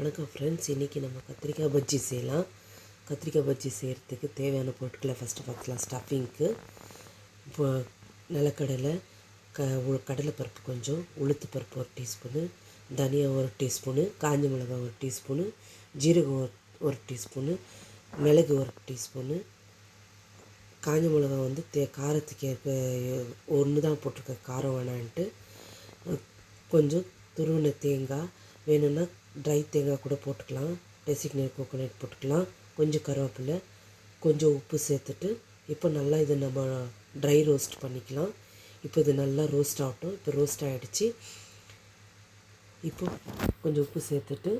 வணக்கம் ஃப்ரெண்ட்ஸ் இன்றைக்கி நம்ம கத்திரிக்காய் பஜ்ஜி செய்யலாம். கத்திரிக்காய் பஜ்ஜி செய்கிறதுக்கு தேவையான பொருட்களை ஃபஸ்ட்டு பார்க்கலாம் ஸ்டஃபிங்க்கு இப்போ நிலக்கடலை க உ- கடலைப்பருப்பு கொஞ்சம் உளுத்து பருப்பு ஒரு டீஸ்பூனு தனியா ஒரு டீஸ்பூனு காஞ்ச மிளகாய் ஒரு டீஸ்பூனு ஜீரகம் ஒரு ஒரு டீஸ்பூனு மிளகு ஒரு டீஸ்பூனு காஞ்ச மிளகாய் வந்து தே காரத்துக்கு ஏற்ப ஒன்று தான் போட்டிருக்கேன் காரம் வேணான்ட்டு. கொஞ்சம் துருவின தேங்காய் வேணும்னா ட்ரை தேங்காய் கூட போட்டுக்கலாம். டெசிக்னேட் கோகோனட் போட்டுக்கலாம். கொஞ்சம் கருவேப்பிலை கொஞ்சம் உப்பு சேர்த்துட்டு இப்போ நல்லா இதை நம்ம ட்ரை ரோஸ்ட் பண்ணிக்கலாம். இப்போ இது நல்லா ரோஸ்ட் ஆகட்டும். இப்போ ரோஸ்ட் ஆகிடுச்சு இப்போ கொஞ்சம் உப்பு சேர்த்துட்டு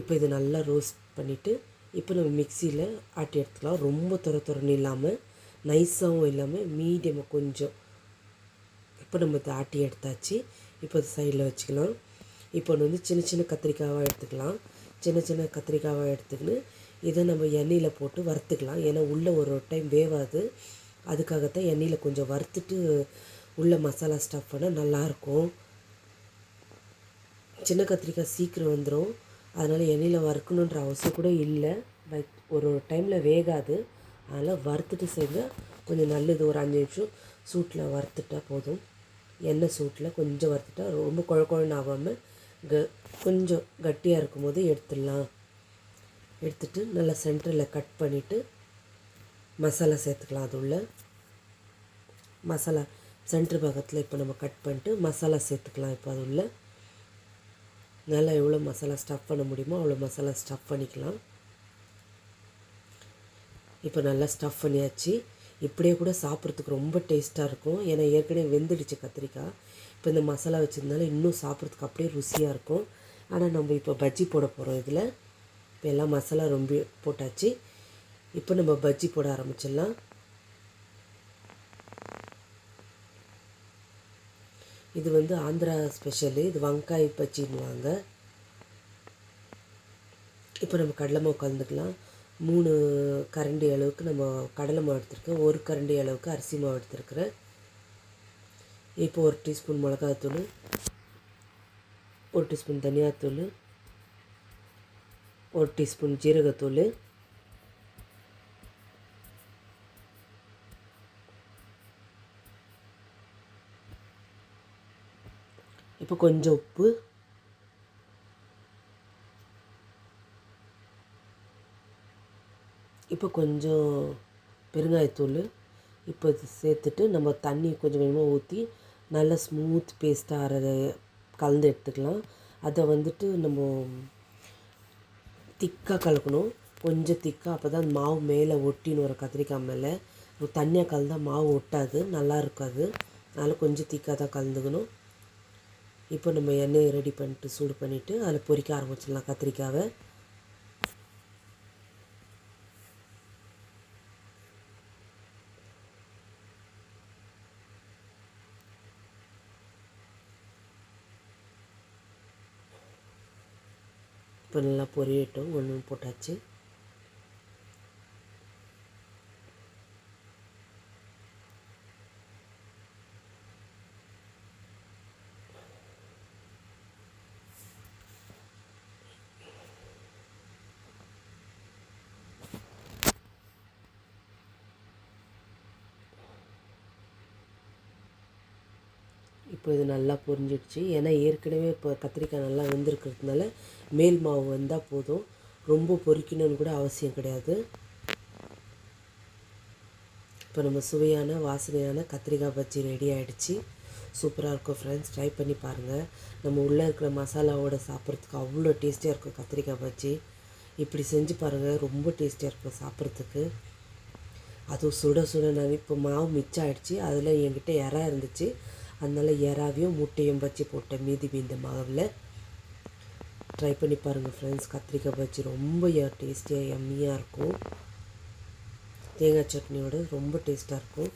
இப்போ இது நல்லா ரோஸ்ட் பண்ணிவிட்டு இப்போ நம்ம மிக்சியில் ஆட்டி எடுத்துக்கலாம். ரொம்ப துர துறன்னு இல்லாமல் நைஸாகவும் இல்லாமல் மீடியமாக கொஞ்சம். இப்போ நம்ம இதை ஆட்டி எடுத்தாச்சு. இப்போ இது சைடில் வச்சுக்கலாம். இப்போ வந்து சின்ன சின்ன கத்திரிக்காவாக எடுத்துக்கலாம். சின்ன சின்ன கத்திரிக்காவாக எடுத்துக்கின்னு இதை நம்ம எண்ணெயில் போட்டு வறுத்துக்கலாம். ஏன்னா உள்ளே ஒரு டைம் வேவாது. அதுக்காகத்தான் எண்ணெயில் கொஞ்சம் வறுத்துட்டு உள்ளே மசாலா ஸ்டஃப் பண்ணால் நல்லாயிருக்கும். சின்ன கத்திரிக்காய் சீக்கிரம் வந்துடும் அதனால் எண்ணெயில் வறுக்கணுன்ற அவசியம் கூட இல்லை. பட் ஒரு டைமில் வேகாது. அதனால் வறுத்துட்டு செஞ்சால் கொஞ்சம் நல்லது ஒரு அஞ்சு நிமிஷம் சூட்டில் வறுத்துட்டால் போதும். எண்ணெய் சூட்டில் கொஞ்சம் வறுத்துட்டா ரொம்ப குழ குழன்னு ஆகாமல் க கொஞ்சம் கட்டியாக இருக்கும்போது எடுத்துடலாம். எடுத்துட்டு நல்லா சென்டரில் கட் பண்ணிவிட்டு மசாலா சேர்த்துக்கலாம் அது உள்ள. மசாலா சென்ட்ரு பக்கத்தில் இப்போ நம்ம கட் பண்ணிட்டு மசாலா சேர்த்துக்கலாம் இப்போ அது உள்ள. நல்லா எவ்வளோ மசாலா ஸ்டஃப் பண்ண முடியுமோ அவ்வளோ மசாலா ஸ்டஃப் பண்ணிக்கலாம். இப்போ நல்லா ஸ்டஃப் பண்ணியாச்சு. இப்படியே கூட சாப்பிட்றதுக்கு ரொம்ப டேஸ்ட்டாக இருக்கும். ஏன்னா ஏற்கனவே வெந்துடுச்சு கத்திரிக்காய். இப்போ இந்த மசாலா வச்சதுனால இன்னும் சாப்பிட்றதுக்கு அப்படியே ருசியாக இருக்கும். ஆனால் நம்ம இப்போ பஜ்ஜி போட போகிறோம் இதில். இப்போ எல்லாம் மசாலா ரொம்ப போட்டாச்சு. இப்போ நம்ம பஜ்ஜி போட ஆரம்பிச்சிடலாம். இது வந்து ஆந்திரா ஸ்பெஷலு. இது வங்காய் பஜ்ஜின்னுவாங்க. இப்போ நம்ம கடலமாக மாவு கலந்துக்கலாம். மூணு கரண்டி அளவுக்கு நம்ம கடலை மாவு எடுத்துருக்கேன். ஒரு கரண்டி அளவுக்கு அரிசி மாவு எடுத்துருக்குறேன். இப்போ ஒரு டீஸ்பூன் மிளகாத்தூள் ஒரு டீஸ்பூன் தனியாத்தூள் ஒரு டீஸ்பூன் ஜீரகத்தூள் இப்போ கொஞ்சம் உப்பு இப்போ கொஞ்சம் பெருங்காயத்தூள் இப்போ சேர்த்துட்டு நம்ம தண்ணி கொஞ்சம் கொஞ்சமாக ஊற்றி நல்லா ஸ்மூத் பேஸ்ட்டாக அரை கலந்து எடுத்துக்கலாம். அதை வந்துட்டு நம்ம திக்காக கலக்கணும். கொஞ்சம் திக்காக அப்போ தான் மாவு மேலே ஒட்டின்னு வரும் கத்திரிக்காய் மேலே. தண்ணியாக கலந்தால் மாவு ஒட்டாது நல்லா இருக்காது. அதனால் கொஞ்சம் திக்காக தான் கலந்துக்கணும். இப்போ நம்ம எண்ணெயை ரெடி பண்ணிட்டு சூடு பண்ணிவிட்டு அதில் பொறிக்க ஆரம்பிச்சிடலாம் கத்திரிக்காவை. இப்போ நல்லா பொரியட்டும் ஒன்று போட்டாச்சு. இப்போ இது நல்லா பொரிஞ்சிடுச்சு. ஏன்னா ஏற்கனவே இப்போ கத்திரிக்காய் நல்லா வெந்திருக்கிறதுனால மேல் மாவு வந்தால் போதும். ரொம்ப பொரிக்கணும்னு கூட அவசியம் கிடையாது. இப்போ நம்ம சுவையான வாசனையான கத்திரிக்காய் பஜ்ஜி ரெடி ஆகிடுச்சு சூப்பராக இருக்கும் ஃப்ரெண்ட்ஸ் ட்ரை பண்ணி பாருங்கள் நம்ம உள்ளே இருக்கிற மசாலாவோட சாப்பிட்றதுக்கு அவ்வளோ டேஸ்டியாக இருக்கும் கத்திரிக்காய் பஜ்ஜி. இப்படி செஞ்சு பாருங்கள் ரொம்ப டேஸ்டியாக இருக்கும் சாப்பிட்றதுக்கு. அதுவும் சுட சுட நான் இப்போ மாவு மிச்சம் ஆகிடுச்சி அதில் என்கிட்ட இறா இருந்துச்சு. அதனால் இறாவையும் முட்டையும் வச்சு போட்டேன் மீதி மீந்த மாவில் ட்ரை பண்ணி பாருங்கள் ஃப்ரெண்ட்ஸ் கத்திரிக்காய் பஜ்ஜி ரொம்ப டேஸ்டியாக எம்மியாக இருக்கும். தேங்காய் சட்னியோட ரொம்ப டேஸ்ட்டாக இருக்கும்.